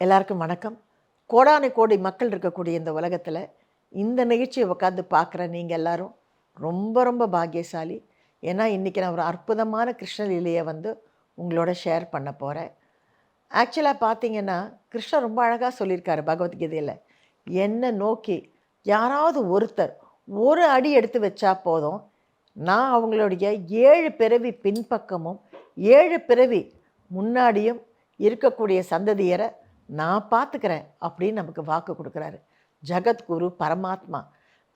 எல்லாருக்கும் வணக்கம். கோடானு கோடி மக்கள் இருக்கக்கூடிய இந்த உலகத்தில் இந்த நிகழ்ச்சியை உட்காந்து பார்க்குற நீங்கள் எல்லோரும் ரொம்ப ரொம்ப பாக்கியசாலி. ஏன்னா இன்றைக்கி நான் ஒரு அற்புதமான கிருஷ்ணலீலையை வந்து உங்களோட ஷேர் பண்ண போகிறேன் ஆக்சுவலாக பார்த்தீங்கன்னா கிருஷ்ணன் ரொம்ப அழகாக சொல்லியிருக்காரு பகவத்கீதையில். என்னை நோக்கி யாராவது ஒருத்தர் ஒரு அடி எடுத்து வச்சா போதும் நான் அவங்களுடைய ஏழு பிறவி பின்பக்கமும் ஏழு பிறவி முன்னாடியும் இருக்கக்கூடிய சந்ததியரை நான் பார்த்துக்கிறேன் அப்படின்னு நமக்கு வாக்கு கொடுக்குறாரு. ஜகத்குரு பரமாத்மா.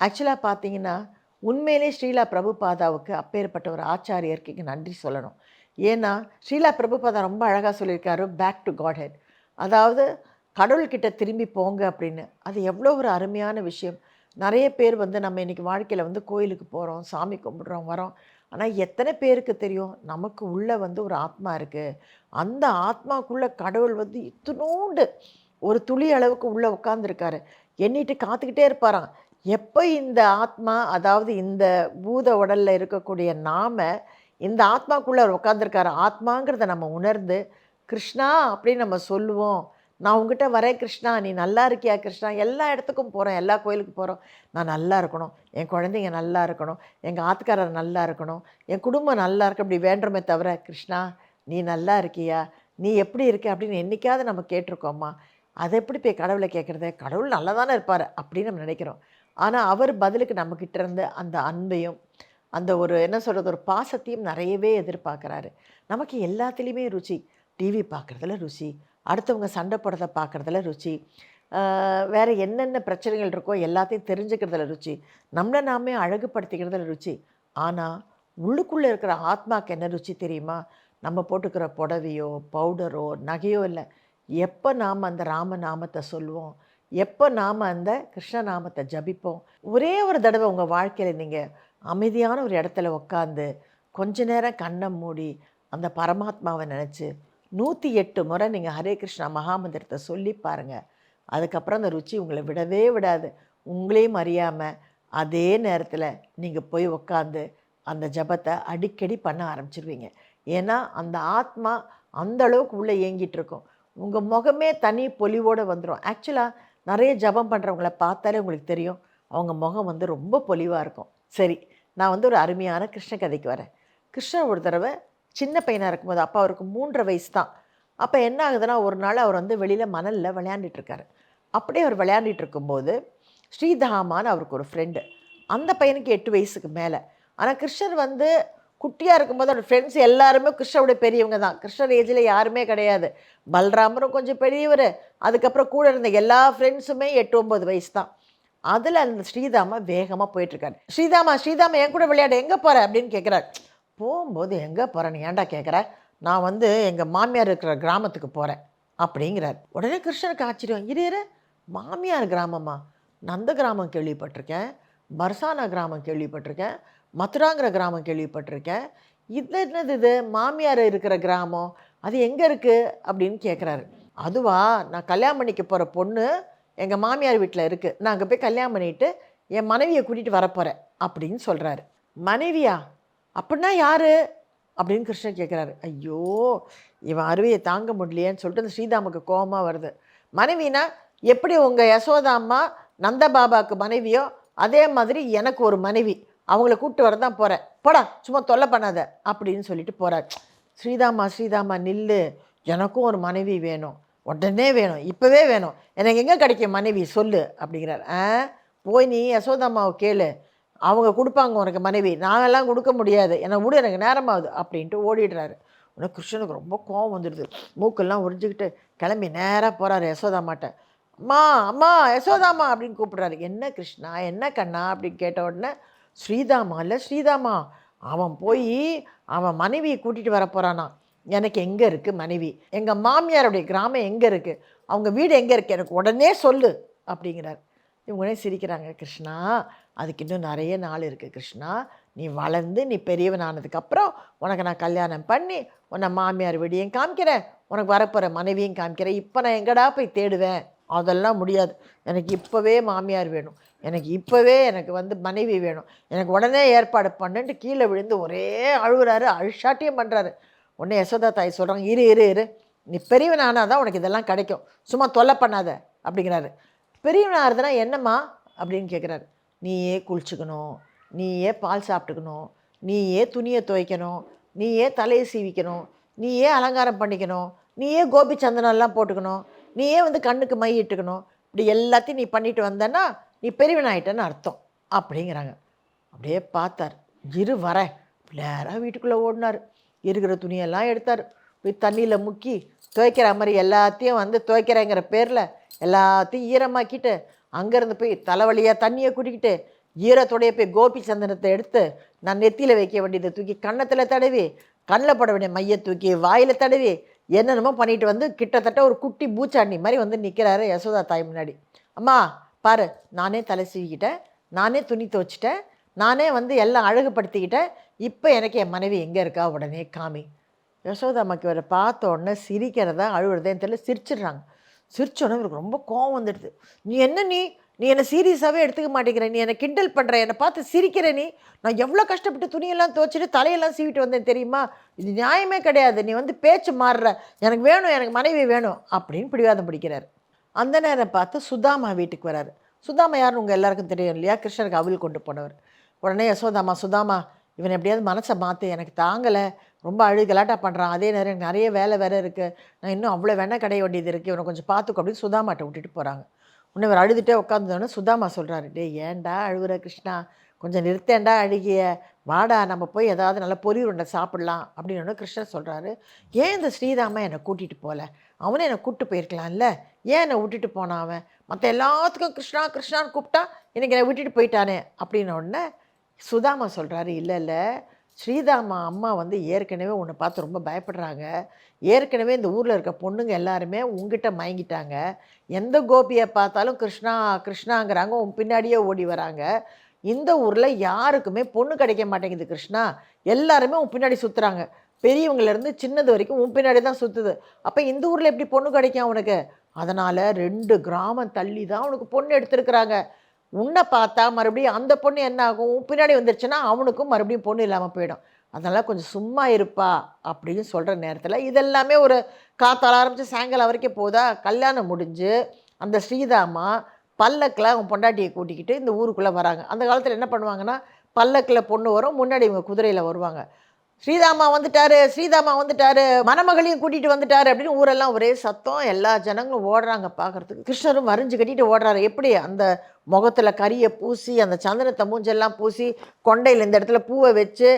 ஆக்சுவலாக பார்த்தீங்கன்னா உண்மையிலே ஸ்ரீலா பிரபுபாதாவுக்கு அப்பேற்பட்ட ஒரு ஆச்சாரியருக்கு நன்றி சொல்லணும். ஏன்னா ஸ்ரீலா பிரபுபாதா ரொம்ப அழகாக சொல்லியிருக்காரு பேக் டு காட் ஹெட் அதாவது கடவுள்கிட்ட திரும்பி போங்க அப்படின்னு. அது எவ்வளோ ஒரு அருமையான விஷயம். நிறைய பேர் வந்து நம்ம இன்றைக்கி வாழ்க்கையில் வந்து கோயிலுக்கு போகிறோம் சாமி கும்பிட்றோம் வரோம். ஆனால் எத்தனை பேருக்கு தெரியும்? நமக்கு உள்ளே வந்து ஒரு ஆத்மா இருக்குது அந்த ஆத்மாக்குள்ளே கடவுள் வந்து இத்தினோண்டு ஒரு துளி அளவுக்கு உள்ளே உட்காந்துருக்காரு எண்ணிட்டு காத்துக்கிட்டே இருப்பாராம். எப்போ இந்த ஆத்மா அதாவது இந்த பூத உடலில் இருக்கக்கூடிய நாம இந்த ஆத்மாக்குள்ளே அவர் உட்காந்துருக்காரு ஆத்மாங்கிறத நம்ம உணர்ந்து கிருஷ்ணா அப்படின்னு நம்ம சொல்லுவோம். நான் உங்ககிட்ட வரேன் கிருஷ்ணா நீ நல்லா இருக்கியா கிருஷ்ணா? எல்லா இடத்துக்கும் போகிறோம் எல்லா கோயிலுக்கு போகிறோம் நான் நல்லா இருக்கணும். என் குழந்தைங்க நல்லா இருக்கணும். எங்கள் ஆத்துக்காரர் நல்லா இருக்கணும். என் குடும்பம் நல்லா இருக்கு அப்படி வேண்டுமே தவிர கிருஷ்ணா நீ நல்லா இருக்கியா? நீ எப்படி இருக்க? அப்படின்னு என்றைக்காவது நம்ம கேட்டிருக்கோம்மா. அதை எப்படி போய் கடவுளை கேட்குறது? கடவுள் நல்லா தானே இருப்பார் அப்படின்னு நம்ம நினைக்கிறோம். ஆனால் அவர் பதிலுக்கு நம்மக்கிட்ட இருந்து அந்த அன்பையும் அந்த ஒரு என்ன சொல்கிறது ஒரு பாசத்தையும் நிறையவே எதிர்பார்க்குறாரு. நமக்கு எல்லாத்துலேயுமே ருச்சி டிவி பார்க்குறதுல ருசி. அடுத்தவங்க சண்டை போடுறத பார்க்குறதுல ருச்சி. வேறு என்னென்ன பிரச்சனைகள் இருக்கோ எல்லாத்தையும் தெரிஞ்சுக்கிறதுல ருச்சி. நம்மளை நாமே அழகுபடுத்திக்கிறதுல ருச்சி. ஆனால் உள்ளுக்குள்ளே இருக்கிற ஆத்மாக்கு என்ன ருச்சி தெரியுமா? நம்ம போட்டுக்கிற புடவையோ பவுடரோ நகையோ இல்லை. எப்போ நாம் அந்த ராம நாமத்தை சொல்லுவோம் எப்போ நாம் அந்த கிருஷ்ண நாமத்தை ஜபிப்போம்? ஒரே ஒரு தடவை உங்கள் வாழ்க்கையில் நீங்கள் அமைதியான ஒரு இடத்துல உட்காந்து கொஞ்ச நேரம் கண்ணை மூடி அந்த பரமாத்மாவை நினச்சி நூற்றி எட்டு முறை நீங்கள் ஹரே கிருஷ்ணா மகாமந்திரத்தை சொல்லி பாருங்கள் அதுக்கப்புறம் அந்த ருச்சி உங்களை விடவே விடாது. உங்களையும் அறியாமல் அதே நேரத்தில் நீங்கள் போய் உட்காந்து அந்த ஜபத்தை அடிக்கடி பண்ண ஆரம்பிச்சிருவீங்க. ஏன்னா அந்த ஆத்மா அந்த அளவுக்கு உள்ளே இயங்கிட்டு இருக்கும். உங்கள் முகமே தனி பொலிவோடு வந்துடும் ஆக்சுவலாக நிறைய ஜபம் பண்ணுறவங்கள பார்த்தாலே உங்களுக்கு தெரியும். அவங்க முகம் வந்து ரொம்ப பொலிவாக இருக்கும். சரி நான் வந்து ஒரு அருமையான கிருஷ்ண கதைக்கு வரேன். கிருஷ்ணன் ஒரு தடவை சின்ன பையனாக இருக்கும்போது அப்போ அவருக்கு மூன்றரை வயசு தான் அப்போ என்ன ஆகுதுன்னா ஒரு நாள் அவர் வந்து வெளியில் மணலில் விளையாண்டுட்டுருக்காரு அப்படியே அவர் விளையாண்டுட்டு இருக்கும்போது ஸ்ரீதாமான்னு அவருக்கு ஒரு ஃப்ரெண்டு அந்த பையனுக்கு எட்டு வயசுக்கு மேலே. ஆனால் கிருஷ்ணர் வந்து குட்டியாக இருக்கும்போது அவரோட ஃப்ரெண்ட்ஸ் எல்லாருமே கிருஷ்ணருடைய பெரியவங்க தான் கிருஷ்ணர் ஏஜில் யாருமே கிடையாது. பல்ராமரும் கொஞ்சம் பெரியவர். அதுக்கப்புறம் கூட இருந்த எல்லா ஃப்ரெண்ட்ஸுமே எட்டு ஒம்பது வயசு தான் அதில் அந்த ஸ்ரீதாமா வேகமாக போயிட்டுருக்காரு ஸ்ரீதாமா ஸ்ரீதாமா என் கூட விளையாட. எங்கே போகிற அப்படின்னு கேட்குறாரு போகும்போது எங்கே போகிறேன்னு ஏன்டா கேட்குற நான் வந்து எங்கள் மாமியார் இருக்கிற கிராமத்துக்கு போகிறேன் அப்படிங்கிறார். உடனே கிருஷ்ணனுக்கு ஆச்சரியம். இரு இரு. மாமியார் கிராமமா? நந்த கிராமம் கேள்விப்பட்டிருக்கேன். பர்சானா கிராமம் கேள்விப்பட்டிருக்கேன். மதுராங்கிற கிராமம் கேள்விப்பட்டிருக்கேன். இது என்னது இது? மாமியார் இருக்கிற கிராமம். அது எங்கே இருக்குது அப்படின்னு கேட்குறாரு அதுவா? நான் கல்யாணம் பண்ணிக்க போகிற பொண்ணு எங்கள் மாமியார் வீட்டில் இருக்குது நான் அங்கே போய் கல்யாணம் பண்ணிட்டு என் மனைவியை கூட்டிகிட்டு வரப்போகிறேன் அப்படின்னு சொல்கிறாரு மனைவியா? அப்படின்னா யார்? அப்படின்னு கிருஷ்ணன் கேட்குறாரு ஐயோ இவன் அருவியை தாங்க முடியலையேன்னு சொல்லிட்டு அந்த ஸ்ரீதாமுக்கு கோபமாக வருது. மனைவினா எப்படி உங்கள் யசோதா அம்மா நந்தபாபாவுக்கு மனைவியோ அதே மாதிரி எனக்கு ஒரு மனைவி. அவங்கள கூப்பிட்டு வர தான் போகிறேன் போடா சும்மா தொல்லை பண்ணாத. அப்படின்னு சொல்லிட்டு போகிறார் ஸ்ரீதாமா ஸ்ரீதாமா நில்லு. எனக்கும் ஒரு மனைவி வேணும். உடனே வேணும். இப்போவே வேணும். எனக்கு எங்கே கிடைக்கும் மனைவி? சொல்லு. அப்படிங்கிறார். ஆ போய் நீ யசோதாமாவை கேளு. அவங்க கொடுப்பாங்க உனக்கு மனைவி. நாங்கெல்லாம் கொடுக்க முடியாது. என்னை விடு எனக்கு நேரமாகுது அப்படின்ட்டு ஓடிடுறாரு. உடனே கிருஷ்ணனுக்கு ரொம்ப கோவம் வந்துடுது. மூக்கெல்லாம் உறிஞ்சிக்கிட்டு கிளம்பி நேராக போகிறாரு யசோதாமாட்ட அம்மா அம்மா யசோதாமா அப்படின்னு கூப்பிட்றாரு. என்ன கிருஷ்ணா என்ன கண்ணா? அப்படின்னு கேட்ட உடனே ஸ்ரீதாமா இல்லை ஸ்ரீதாமா. அவன் போய் அவன் மனைவியை கூட்டிகிட்டு வர போகிறானா எனக்கு எங்கே இருக்குது மனைவி? எங்கள் மாமியாருடைய கிராமம் எங்கே இருக்குது அவங்க வீடு எங்கே இருக்குது எனக்கு உடனே சொல்லு அப்படிங்கிறார். இவங்களே சிரிக்கிறாங்க கிருஷ்ணா அதுக்கு இன்னும் நிறைய நாள் இருக்குது கிருஷ்ணா. நீ வளர்ந்து நீ பெரியவன் ஆனதுக்கப்புறம் உனக்கு நான் கல்யாணம் பண்ணி உன்னை மாமியார் வெடியும் காமிக்கிறேன். உனக்கு வரப்போகிற மனைவியும் காமிக்கிறேன். இப்போ நான் எங்கடா போய் தேடுவேன்? அதெல்லாம் முடியாது. எனக்கு இப்போவே மாமியார் வேணும். எனக்கு இப்போவே எனக்கு வந்து மனைவி வேணும். எனக்கு உடனே ஏற்பாடு பண்ணுன்ட்டு கீழே விழுந்து ஒரே அழுகுறாரு. அழுஷாட்டியும் பண்ணுறாரு உடனே யசோதா தாய் சொல்கிறாங்க இரு இரு இரு. நீ பெரியவன் ஆனால் தான் உனக்கு இதெல்லாம் கிடைக்கும். சும்மா தொல்லை பண்ணாத. அப்படிங்கிறாரு. பெரியவனாக இருந்தனா என்னம்மா? அப்படின்னு கேட்குறாரு நீயே குளிச்சுக்கணும் நீயே பால் சாப்பிட்டுக்கணும் நீயே துணியை துவைக்கணும் நீயே தலையை சீவிக்கணும் நீயே அலங்காரம் பண்ணிக்கணும் நீயே கோபி சந்தனம்லாம் போட்டுக்கணும் நீயே வந்து கண்ணுக்கு மை இட்டுக்கணும். இப்படி எல்லாத்தையும் நீ பண்ணிட்டு வந்தேன்னா நீ பெரியவன் ஆயிட்டேன்னு அர்த்தம். அப்படிங்கிறாங்க. அப்படியே பார்த்தார். இரு வரேன் நேராக வீட்டுக்குள்ளே ஓடினார். இருக்கிற துணியெல்லாம் எடுத்தார். போய் தண்ணியில் முக்கி துவைக்கிற மாதிரி எல்லாத்தையும் வந்து துவைக்கிறேங்கிற பேரில் எல்லாத்தையும் ஈரமாக்கிட்டு அங்கேருந்து போய் தலைவலியாக தண்ணியை குடிக்கிட்டு ஈரத்துடைய போய் கோபி சந்தனத்தை எடுத்து நான் நெத்தியில் வைக்க வேண்டியதை தூக்கி கன்னத்தில் தடவி கண்ணில் பட வேண்டிய மையை தூக்கி வாயில் தடவி என்னென்னமோ பண்ணிட்டு வந்து கிட்டத்தட்ட ஒரு குட்டி பூச்சாண்டி மாதிரி வந்து நிற்கிறாரு யசோதா தாய் முன்னாடி. அம்மா பாரு நானே தலை சீவிக்கிட்டேன் நானே துணி துவச்சிட்டேன் நானே வந்து எல்லாம் அழகுபடுத்திக்கிட்டேன் இப்போ எனக்கு என் மனைவி எங்கே இருக்கா? உடனே காமி. யசோதா அம்மாக்கு இவரை பார்த்த உடனே சிரிக்கிறதா அழுவுறதேன்னு தெரியல. சிரிச்சிடுறாங்க. சிரிச்சோடனே இவருக்கு ரொம்ப கோவம் வந்துடுது. நீ என்ன நீ? நீ என்னை சீரியஸாகவே எடுத்துக்க மாட்டேங்கிற. நீ என்னை கிண்டல் பண்ணுற என்னை பார்த்து சிரிக்கிற நீ. நான் எவ்வளோ கஷ்டப்பட்டு துணியெல்லாம் துவைச்சிட்டு தலையெல்லாம் சீவிட்டு வந்தேன் தெரியுமா? இது நியாயமே கிடையாது. நீ வந்து பேச்சு மாறுற. எனக்கு வேணும். எனக்கு மனைவி வேணும். அப்படின்னு பிடிவாதம் பிடிக்கிறார். அந்த நேரம் பார்த்து சுதாமா வீட்டுக்கு வராரு. சுதாமா யாருன்னு உங்கள் எல்லாருக்கும் தெரியும் இல்லையா? கிருஷ்ணருக்கு அவில் கொண்டு போனவர். உடனே யசோதாமா சுதாமா இவன் எப்படியாவது மனசை மாற்று எனக்கு தாங்கலை. ரொம்ப அழுகலாட்டா பண்ணுறான் அதே நேரம் எனக்கு நிறைய வேலை வேறு இருக்குது நான் இன்னும் அவ்வளோ வேணால் கடைய வேண்டியது இருக்குது இவனை கொஞ்சம் பார்த்துக்கோ அப்படின்னு சுதாமாட்ட விட்டுட்டு போகிறாங்க உன்னை இவர் அழுதுகிட்டே உட்காந்துதோடனே சுதாமா சொல்கிறாரு டே ஏன்டா அழுகுற கிருஷ்ணா? கொஞ்சம் நிறுத்தேன்டா அழுகிய. வாடா நம்ம போய் ஏதாவது நல்ல பொறி உருண்டை சாப்பிட்லாம். அப்படின்னு கிருஷ்ணன் சொல்கிறாரு ஏன் இந்த ஸ்ரீராமா என்னை கூட்டிகிட்டு போகல அவனே என்னை கூப்பிட்டு போயிருக்கலாம்ல. ஏன் என்னை விட்டுட்டு போனான் அவன்? மற்ற எல்லாத்துக்கும் கிருஷ்ணா கிருஷ்ணான்னு கூப்பிட்டா எனக்கு என்னை விட்டுட்டு போயிட்டானே. அப்படின்ன உடனே சுதாமா சொல்கிறாரு இல்லை இல்லை. ஸ்ரீதாமா அம்மா வந்து ஏற்கனவே உன்னை பார்த்து ரொம்ப பயப்படுறாங்க. ஏற்கனவே இந்த ஊரில் இருக்க பொண்ணுங்க எல்லாருமே உங்ககிட்ட மயங்கிட்டாங்க. எந்த கோபியை பார்த்தாலும் கிருஷ்ணா கிருஷ்ணாங்கிறாங்க. உன் பின்னாடியே ஓடி வராங்க. இந்த ஊரில் யாருக்குமே பொண்ணு கிடைக்க மாட்டேங்குது கிருஷ்ணா. எல்லாருமே உன் பின்னாடி சுற்றுறாங்க பெரியவங்கலேருந்து சின்னது வரைக்கும் உன் பின்னாடி தான் சுற்றுது அப்போ இந்த ஊரில் எப்படி பொண்ணு கிடைக்கும் அவனுக்கு? அதனால் ரெண்டு கிராமம் தள்ளி தான் அவனுக்கு பொண்ணு எடுத்திருக்கிறாங்க. உன்னை பார்த்தா மறுபடியும் அந்த பொண்ணு என்ன ஆகும் பின்னாடி வந்துருச்சுன்னா அவனுக்கும் மறுபடியும் பொண்ணு இல்லாமல் போயிடும். அதனால் கொஞ்சம் சும்மா இருப்பா அப்படின்னு சொல்கிற நேரத்தில் இதெல்லாமே ஒரு காத்தால் ஆரம்பித்து சாயங்காலம் வரைக்கும் போதா கல்யாணம் முடிஞ்சு அந்த ஸ்ரீதாமா பல்லக்கில் அவங்க பொண்டாட்டியை கூட்டிக்கிட்டு இந்த ஊருக்குள்ளே வராங்க. அந்த காலத்தில் என்ன பண்ணுவாங்கன்னா பல்லக்கில் பொண்ணு வரும் முன்னாடி இவங்க குதிரையில் வருவாங்க. ஸ்ரீதாமா வந்துட்டாரு ஸ்ரீதாமா வந்துட்டாரு மணமகளையும் கூட்டிகிட்டு வந்துட்டாரு அப்படின்னு ஊரெல்லாம் ஒரே சத்தம். எல்லா ஜனங்களும் ஓடுறாங்க பார்க்கறதுக்கு கிருஷ்ணரும் வரைஞ்சு கட்டிட்டு ஓடுறாரு. எப்படி அந்த முகத்தில் கரியை பூசி அந்த சந்தனத்தை மூஞ்செல்லாம் பூசி கொண்டையில் இந்த இடத்துல பூவை வச்சு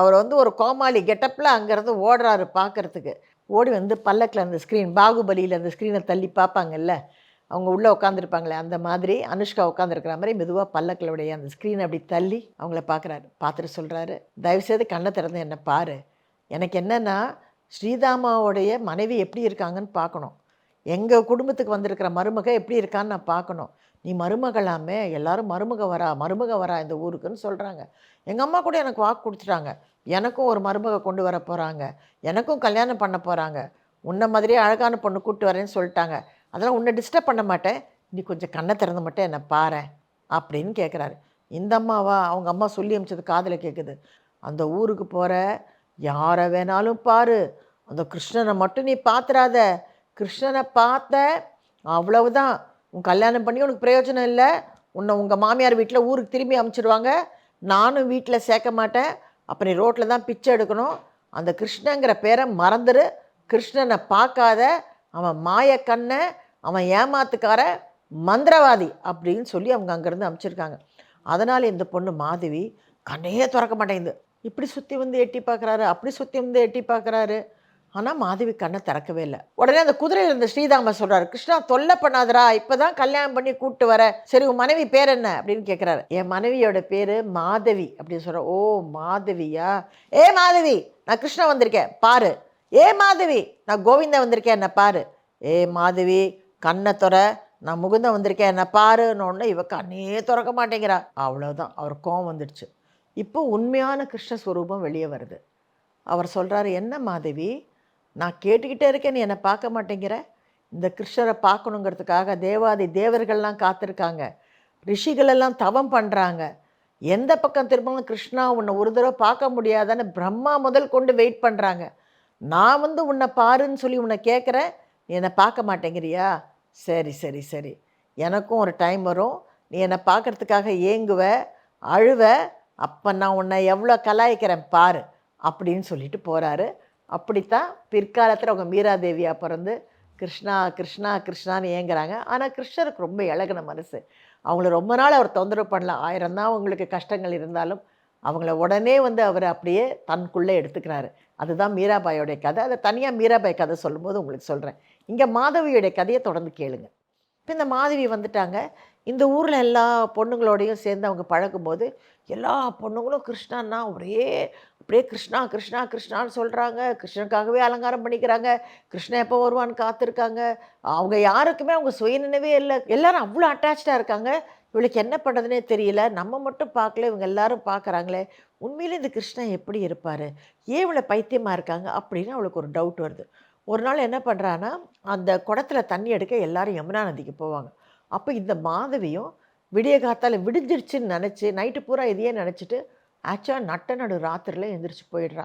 அவர் வந்து ஒரு கோமாளி கெட்டப்பில் அங்கேருந்து ஓடுறாரு பார்க்கறதுக்கு ஓடி வந்து பல்லக்கில் அந்த ஸ்க்ரீன் பாகுபலியில் அந்த ஸ்க்ரீனை தள்ளி பார்ப்பாங்கல்ல? அவங்க உள்ளே உட்காந்துருப்பாங்களே அந்த மாதிரி அனுஷ்கா உட்காந்துருக்கிற மாதிரி மெதுவாக பல்லக்களுடைய அந்த ஸ்க்ரீனை அப்படி தள்ளி அவங்கள பார்க்குறாரு பார்த்துட்டு சொல்கிறாரு தயவுசெய்து கண்ணை திறந்து என்னை பாரு. எனக்கு என்னென்னா ஸ்ரீதாமாவுடைய மனைவி எப்படி இருக்காங்கன்னு பார்க்கணும் எங்கள் குடும்பத்துக்கு வந்திருக்கிற மருமக எப்படி இருக்கான்னு நான் பார்க்கணும் நீ மருமகளாமே எல்லாரும் மருமக வரா மருமக வரா இந்த ஊருக்குன்னு சொல்கிறாங்க எங்கள் அம்மா கூட எனக்கு வாக்கு கொடுத்துட்டாங்க. எனக்கும் ஒரு மருமக கொண்டு வர போகிறாங்க எனக்கும் கல்யாணம் பண்ண போகிறாங்க உன்ன மாதிரியே அழகான பொண்ணு கூப்பிட்டு வரேன்னு சொல்லிட்டாங்க. அதெல்லாம் உன்னை டிஸ்டர்ப் பண்ண மாட்டேன். நீ கொஞ்சம் கண்ணை திறந்து மட்டும் என்னை பாரு அப்படின்னு கேட்குறாரு இந்த அம்மாவா? அவங்க அம்மா சொல்லி அமிச்சது காதில் கேட்குது அந்த ஊருக்கு போகிற யாரை வேணாலும் பாரு. அந்த கிருஷ்ணனை மட்டும் நீ பார்த்துறாத கிருஷ்ணனை பார்த்த அவ்வளவுதான். உன் கல்யாணம் பண்ணி உனக்கு பிரயோஜனம் இல்லை. உன்னை உங்கள் மாமியார் வீட்டில் ஊருக்கு திரும்பி அமுச்சிடுவாங்க நானும் வீட்டில் சேர்க்க மாட்டேன். அப்போ நீ ரோட்டில் தான் பிச்சை எடுக்கணும். அந்த கிருஷ்ணங்கிற பேரை மறந்துடு கிருஷ்ணனை பார்க்காத. அவன் மாயக்கண்ணை அவன் ஏமாத்துக்கார மந்திரவாதி அப்படின்னு சொல்லி அவங்க அங்கேருந்து அமுச்சிருக்காங்க. அதனால் இந்த பொண்ணு மாதவி கண்ணையே திறக்க மாட்டேங்குது. இப்படி சுற்றி வந்து எட்டி பார்க்குறாரு அப்படி சுற்றி வந்து எட்டி பார்க்குறாரு. ஆனால் மாதவி கண்ணை திறக்கவே இல்லை. உடனே அந்த குதிரையில் இருந்த ஸ்ரீதாம சொல்கிறாரு கிருஷ்ணா தொல்லை பண்ணாதரா இப்போ தான் கல்யாணம் பண்ணி கூப்பிட்டு வர. சரி உன் மனைவி பேர் என்ன? அப்படின்னு கேட்குறாரு என் மனைவியோட பேர் மாதவி. அப்படின்னு சொல்கிற ஓ மாதவியா? ஏ மாதவி நான் கிருஷ்ணா வந்திருக்கேன். பாரு. ஏ மாதவி நான் கோவிந்தா வந்திருக்கேன். என்ன பாரு. ஏ மாதவி கண்ணை துற நான் முகுந்த வந்திருக்கேன் என்ன பாருன்னு இவ கண்ணே திறக்க மாட்டேங்கிறா. அவ்வளோதான் அவர் கோவம் வந்துடுச்சு. இப்போ உண்மையான கிருஷ்ணஸ்வரூபம் வெளியே வருது. அவர் சொல்கிறாரு என்ன மாதவி நான் கேட்டுக்கிட்டே இருக்கேன் நீ என்னை பார்க்க மாட்டேங்கிற. இந்த கிருஷ்ணரை பார்க்கணுங்கிறதுக்காக தேவாதி தேவர்கள்லாம் காத்திருக்காங்க. ரிஷிகளெல்லாம் தவம் பண்ணுறாங்க எந்த பக்கம் திரும்பவும் கிருஷ்ணா உன்னை ஒரு தடவை பார்க்க முடியாதான்னு பிரம்மா முதல் கொண்டு வெயிட் பண்ணுறாங்க நான் வந்து உன்னை பாருன்னு சொல்லி உன்னை கேட்குறேன் நீ என்னை பார்க்க மாட்டேங்கிறியா? சரி சரி சரி. எனக்கும் ஒரு டைம் வரும். நீ என்னை பார்க்கறதுக்காக ஏங்குவ அழுவ அப்போ நான் உன்னை எவ்வளோ கலாய்க்கிறேன் பாரு அப்படின்னு சொல்லிட்டு போகிறாரு அப்படித்தான் பிற்காலத்தில் அவங்க மீராதேவியாக பிறந்து கிருஷ்ணா கிருஷ்ணா கிருஷ்ணான்னு ஏங்குறாங்க. ஆனால் கிருஷ்ணருக்கு ரொம்ப இழகின மனசு. அவங்கள ரொம்ப நாள் அவர் தொந்தரவு பண்ணல. ஆயிரம் தான் அவங்களுக்கு கஷ்டங்கள் இருந்தாலும் அவங்கள உடனே வந்து அவர் அப்படியே தனக்குள்ளே எடுத்துக்கிறாரு. அதுதான் மீராபாயோடைய கதை. அதை தனியாக மீராபாய் கதை சொல்லும்போது உங்களுக்கு சொல்கிறேன் இங்கே மாதவியோடைய கதையை தொடர்ந்து கேளுங்க. இப்போ இந்த மாதவி வந்துட்டாங்க. இந்த ஊரில் எல்லா பொண்ணுங்களோடையும் சேர்ந்து அவங்க பழகும்போது எல்லா பொண்ணுங்களும் கிருஷ்ணன்னா ஒரே அப்படியே கிருஷ்ணா கிருஷ்ணா கிருஷ்ணான்னு சொல்கிறாங்க கிருஷ்ணனுக்காகவே அலங்காரம் பண்ணிக்கிறாங்க. கிருஷ்ணன் எப்போ வருவான்னு காத்திருக்காங்க. அவங்க யாருக்குமே அவங்க சுயநினைவே இல்லை. எல்லாரும் அவ்வளோ அட்டாச்சாக இருக்காங்க. இவளுக்கு என்ன பண்ணுறதுனே தெரியல. நம்ம மட்டும் பார்க்கல இவங்க எல்லாரும் பார்க்குறாங்களே. உண்மையிலே இந்த கிருஷ்ணன் எப்படி இருப்பார்? ஏன் இவளை பைத்தியமாக இருக்காங்க? அப்படின்னு அவளுக்கு ஒரு டவுட் வருது. ஒரு நாள் என்ன பண்ணுறான்னா அந்த குடத்துல தண்ணி எடுக்க எல்லாரும் யமுனா நதிக்கு போவாங்க. அப்போ இந்த மாதவியும் விடிய காத்தால் விடிஞ்சிருச்சுன்னு நினச்சி நைட்டு பூரா இதையே நினச்சிட்டு ஆக்சுவலாக நட்ட நடு ராத்திரில எழுந்திரிச்சு போயிடுறா.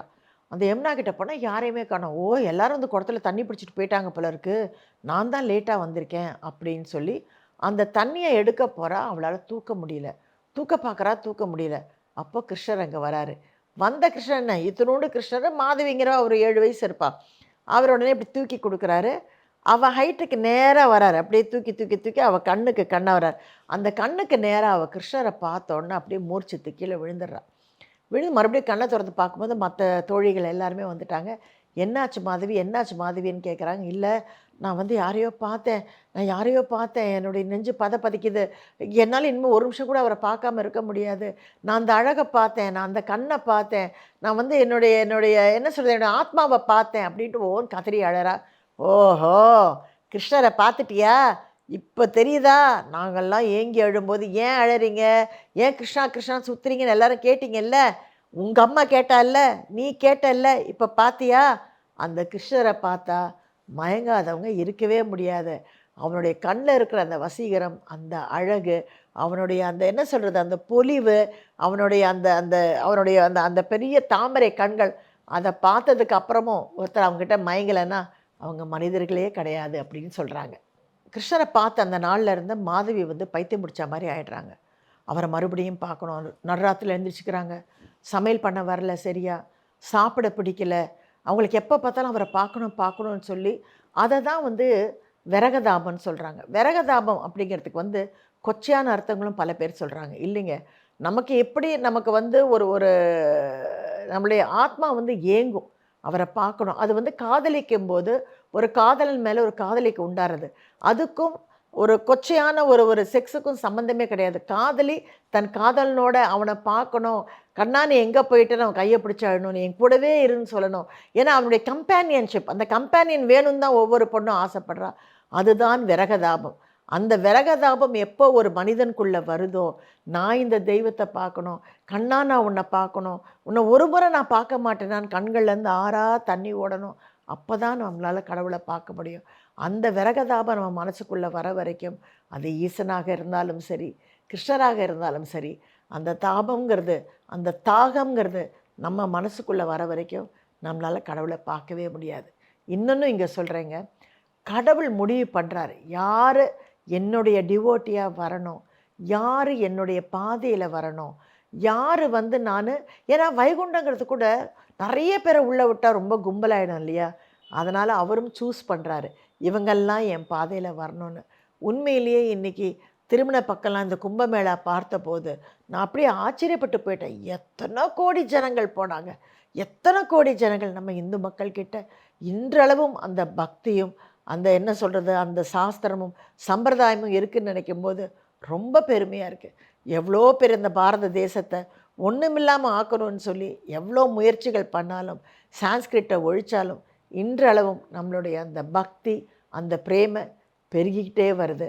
அந்த யமுனா கிட்டே போனால் யாரையுமே காணோம். ஓ எல்லாரும் அந்த குடத்துல தண்ணி பிடிச்சிட்டு போயிட்டாங்க போல இருக்குது நான் தான் லேட்டாக வந்திருக்கேன் அப்படின்னு சொல்லி அந்த தண்ணியை எடுக்க போகிறா அவளால் தூக்க முடியல. தூக்க பார்க்குறா தூக்க முடியல. அப்போ கிருஷ்ணர் அங்கே வராரு. வந்த கிருஷ்ணன் என்ன கிருஷ்ணர் மாதவிங்கிற ஒரு ஏழு வயசு இருப்பாள் அவர் உடனே இப்படி தூக்கி கொடுக்குறாரு. அவள் ஹைட்டுக்கு நேராக வராரு. அப்படியே தூக்கி தூக்கி தூக்கி அவள் கண்ணுக்கு கண்ணை வரார். அந்த கண்ணுக்கு நேராக அவள் கிருஷ்ணரை பார்த்தோன்னே அப்படியே மூர்ச்சித்து கீழே விழுந்துடுறான் விழுந்து மறுபடியும் கண்ணை திறந்து பார்க்கும்போது மற்ற தோழிகள் எல்லாருமே வந்துட்டாங்க. என்னாச்சு மாதவி? என்னாச்சு மாதவின்னு கேட்குறாங்க இல்லை நான் வந்து யாரையோ பார்த்தேன். நான் யாரையோ பார்த்தேன். என்னுடைய நெஞ்சு பத பதிக்குது. என்னால் இனிமேல் ஒரு நிமிஷம் கூட அவரை பார்க்காம இருக்க முடியாது. நான் அந்த அழகை பார்த்தேன். நான் அந்த கண்ணை பார்த்தேன். நான் வந்து என்னுடைய என்னுடைய என்ன சொல்கிறது என்னுடைய ஆத்மாவை பார்த்தேன் அப்படின்ட்டு ஓன் கதறி அழறா ஓஹோ! கிருஷ்ணரை பார்த்துட்டியா? இப்போ தெரியுதா? நாங்கள்லாம் ஏங்கி அழும்போது ஏன் அழறீங்க? ஏன் கிருஷ்ணா கிருஷ்ணா சுத்துறீங்கன்னு எல்லாரும் கேட்டிங்கல்ல? உங்கள் அம்மா கேட்டால்ல? நீ கேட்டல்ல? இப்போ பார்த்தியா? அந்த கிருஷ்ணரை பார்த்தா மயங்காதவங்க இருக்கவே முடியாது. அவனுடைய கண்ணில் இருக்கிற அந்த வசீகரம் அந்த அழகு அவனுடைய அந்த என்ன சொல்கிறது அந்த பொலிவு அவனுடைய அந்த அந்த அவனுடைய அந்த அந்த பெரிய தாமரை கண்கள் அதை பார்த்ததுக்கு அப்புறமும் ஒருத்தர் அவங்ககிட்ட மயங்கலைன்னா அவங்க மனிதர்களே கிடையாது அப்படின்னு சொல்கிறாங்க கிருஷ்ணரை பார்த்த அந்த நாளில் இருந்து மாதவி வந்து பைத்தியம் முடித்த மாதிரி ஆயிடுறாங்க. அவரை மறுபடியும் பார்க்கணும். நடுராத்தில் எழுந்திரிச்சிக்கிறாங்க. சமையல் பண்ண வரல சரியா? சாப்பிட பிடிக்கல. அவங்களுக்கு எப்போ பார்த்தாலும் அவரை பார்க்கணும் பார்க்கணும்னு சொல்லி அதை தான் வந்து விரகதாபம்னு சொல்கிறாங்க விரகதாபம் அப்படிங்கிறதுக்கு வந்து கொச்சையான அர்த்தங்களும் பல பேர் சொல்கிறாங்க இல்லைங்க. நமக்கு எப்படி நமக்கு வந்து ஒரு ஒரு நம்மளுடைய ஆத்மா வந்து ஏங்கும். அவரை பார்க்கணும். அது வந்து காதலிக்கும் போது ஒரு காதலன் மேலே ஒரு காதலிக்கு உண்டாறது. அதுக்கும் ஒரு கொச்சையான ஒரு ஒரு செக்ஸுக்கும் சம்மந்தமே கிடையாது. காதலி தன் காதலனோட அவனை பார்க்கணும். கண்ணா எங்கே போயிட்டு? அவன் கையை பிடிச்சி அழணும் நீ என் கூடவே இருன்னு சொல்லணும். ஏன்னா அவனுடைய கம்பேனியன்ஷிப் அந்த கம்பேனியன் வேணும்னு தான் ஒவ்வொரு பொண்ணும் ஆசைப்படுறா. அதுதான் விரகதாபம். அந்த விரகதாபம் எப்போ ஒரு மனிதனுக்குள்ளே வருதோ நான் இந்த தெய்வத்தை பார்க்கணும். கண்ணா நான் உன்னை பார்க்கணும். உன்னை ஒரு முறை நான் பார்க்க மாட்டேனான்னு கண்கள்லேருந்து ஆறா தண்ணி ஓடணும். அப்போ தான் நம்மளால் கடவுளை பார்க்க முடியும். அந்த விரகதாபம் நம்ம மனசுக்குள்ளே வர வரைக்கும் அது ஈசனாக இருந்தாலும் சரி கிருஷ்ணராக இருந்தாலும் சரி அந்த தாபங்கிறது அந்த தாகங்கிறது நம்ம மனசுக்குள்ளே வர வரைக்கும் நம்மளால் கடவுளை பார்க்கவே முடியாது. இன்னொன்று இங்கே சொல்கிறேங்க கடவுள் முடிவு பண்ணுறாரு யார் என்னுடைய டிவோட்டியாக வரணும்? யார் என்னுடைய பாதையில் வரணும்? யார் வந்து நான் ஏன்னா வைகுண்டங்கிறது கூட நிறைய பேரை உள்ளே விட்டால் ரொம்ப கும்பலாயிடும் இல்லையா? அதனால் அவரும் சூஸ் பண்ணுறாரு இவங்கெல்லாம் என் பாதையில் வரணும்னு. உண்மையிலேயே இன்றைக்கி திருமண பக்கம்லாம் இந்த கும்பமேளா பார்த்தபோது நான் அப்படியே ஆச்சரியப்பட்டு போயிட்டேன். எத்தனை கோடி ஜனங்கள் போனாங்க. எத்தனை கோடி ஜனங்கள் நம்ம இந்து மக்கள்கிட்ட. இன்றளவும் அந்த பக்தியும் அந்த என்ன சொல்கிறது அந்த சாஸ்திரமும் சம்பிரதாயமும் இருக்குதுன்னு நினைக்கும் போது ரொம்ப பெருமையாக இருக்குது எவ்வளோ பேர் இந்த பாரத தேசத்தை ஒன்றுமில்லாமல் ஆக்கணும்னு சொல்லி எவ்வளோ முயற்சிகள் பண்ணாலும் சான்ஸ்கிரிட்டை ஒழிச்சாலும் இன்றளவும் நம்மளுடைய அந்த பக்தி அந்த பிரேமை பெருகிக்கிட்டே வருது.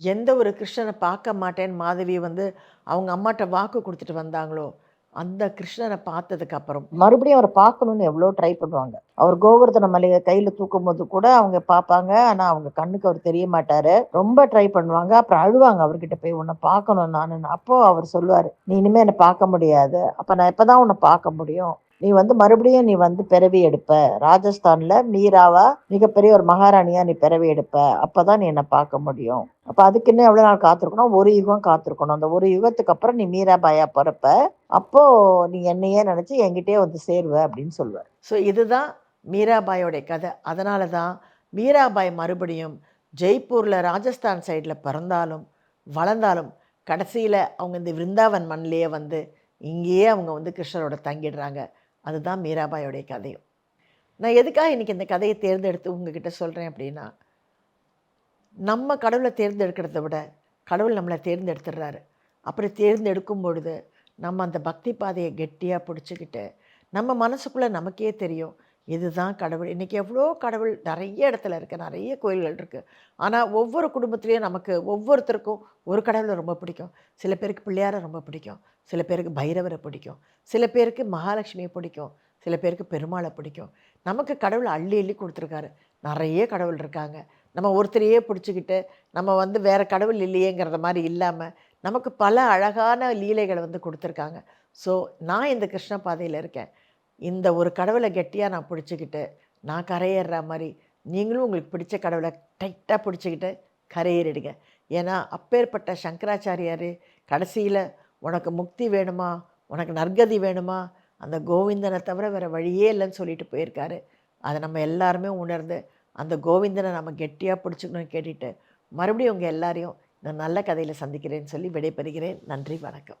எந்த ஒரு கிருஷ்ணனை பார்க்க மாட்டேன்னு மாதவி வந்து அவங்க அம்மாட்ட வாக்கு கொடுத்துட்டு வந்தாங்களோ அந்த கிருஷ்ணனை பார்த்ததுக்கு அப்புறம் மறுபடியும் அவரை பார்க்கணும்னு எவ்வளோ ட்ரை பண்ணுவாங்க. அவர் கோவர்தன மலையை கையில் தூக்கும் போது கூட அவங்க பார்ப்பாங்க. ஆனால் அவங்க கண்ணுக்கு அவர் தெரிய மாட்டாரு. ரொம்ப ட்ரை பண்ணுவாங்க. அப்புறம் அழுவாங்க. அவர்கிட்ட போய் உன்னை பார்க்கணும் நான் அப்போ அவர் சொல்லுவார் நீ இனிமேல் என்னை பார்க்க முடியாது. அப்போ நான் இப்போ தான் உன்னை பார்க்க முடியும்? நீ வந்து மறுபடியும் நீ வந்து பிறவி எடுப்ப. ராஜஸ்தான்ல மீராவா மிகப்பெரிய ஒரு மகாராணியா நீ பிறவி எடுப்ப. அப்பதான் நீ என்னை பார்க்க முடியும். அப்ப அதுக்கு எவ்வளவு நாள் காத்திருக்கணும்? ஒரு யுகம் காத்திருக்கணும். அந்த ஒரு யுகத்துக்கு அப்புறம் நீ மீராபாயா பிறப்ப. அப்போ நீ என்னையே நினைச்சு என்கிட்டயே வந்து சேருவ அப்படின்னு சொல்லுவார் ஸோ இதுதான் மீராபாயோடைய கதை. அதனால தான் மீராபாய் மறுபடியும் ஜெய்ப்பூரில் ராஜஸ்தான் சைடில் பிறந்தாலும் வளர்ந்தாலும் கடைசியில் அவங்க இந்த விருந்தாவன் மண்ணிலேயே வந்து இங்கேயே அவங்க வந்து கிருஷ்ணரோட தங்கிடுறாங்க. அதுதான் மீராபாயோடைய கதையும். நான் எதுக்காக இன்றைக்கி இந்த கதையை தேர்ந்தெடுத்து உங்ககிட்ட சொல்கிறேன் அப்படின்னா நம்ம கடவுளை தேர்ந்தெடுக்கிறத விட கடவுள் நம்மளை தேர்ந்தெடுத்துடுறாரு. அப்படி தேர்ந்தெடுக்கும் பொழுது நம்ம அந்த பக்தி பாதையை கெட்டியாக பிடிச்சிக்கிட்டு நம்ம மனசுக்குள்ளே நமக்கே தெரியும் இதுதான் கடவுள். இன்றைக்கி எவ்வளோ கடவுள் நிறைய இடத்துல இருக்குது நிறைய கோயில்கள் இருக்குது ஆனால் ஒவ்வொரு குடும்பத்துலேயும் நமக்கு ஒவ்வொருத்தருக்கும் ஒரு கடவுளை ரொம்ப பிடிக்கும். சில பேருக்கு பிள்ளையாரை ரொம்ப பிடிக்கும். சில பேருக்கு பைரவரை பிடிக்கும். சில பேருக்கு மகாலட்சுமியை பிடிக்கும். சில பேருக்கு பெருமாளை பிடிக்கும். நமக்கு கடவுள் அள்ளி அள்ளி கொடுத்துருக்காரு. நிறைய கடவுள் இருக்காங்க. நம்ம ஒருத்தரையே பிடிச்சிக்கிட்டு நம்ம வந்து வேறு கடவுள் இல்லையேங்கிறத மாதிரி இல்லாமல் நமக்கு பல அழகான லீலைகளை வந்து கொடுத்துருக்காங்க. ஸோ நான் இந்த கிருஷ்ண பாதையில் இருக்கேன். இந்த ஒரு கடவுளை கெட்டியாக நான் பிடிச்சிக்கிட்டு நான் கரையேறுற மாதிரி நீங்களும் உங்களுக்கு பிடிச்ச கடவுளை டைட்டாக பிடிச்சிக்கிட்டு கரையேறிடுங்க. ஏன்னா அப்பேற்பட்ட சங்கராச்சாரியார் கடைசியில் உனக்கு முக்தி வேணுமா? உனக்கு நற்கதி வேணுமா? அந்த கோவிந்தனை தவிர வேறு வழியே இல்லைன்னு சொல்லிட்டு போயிருக்காரு. அதை நம்ம எல்லாருமே உணர்ந்து அந்த கோவிந்தனை நம்ம கெட்டியாக பிடிச்சிக்கணும்னு கேட்டுட்டு மறுபடியும் உங்கள் எல்லாரையும் இந்த நல்ல கதையில் சந்திக்கிறேன்னு சொல்லி விடைபெறுகிறேன். நன்றி வணக்கம்.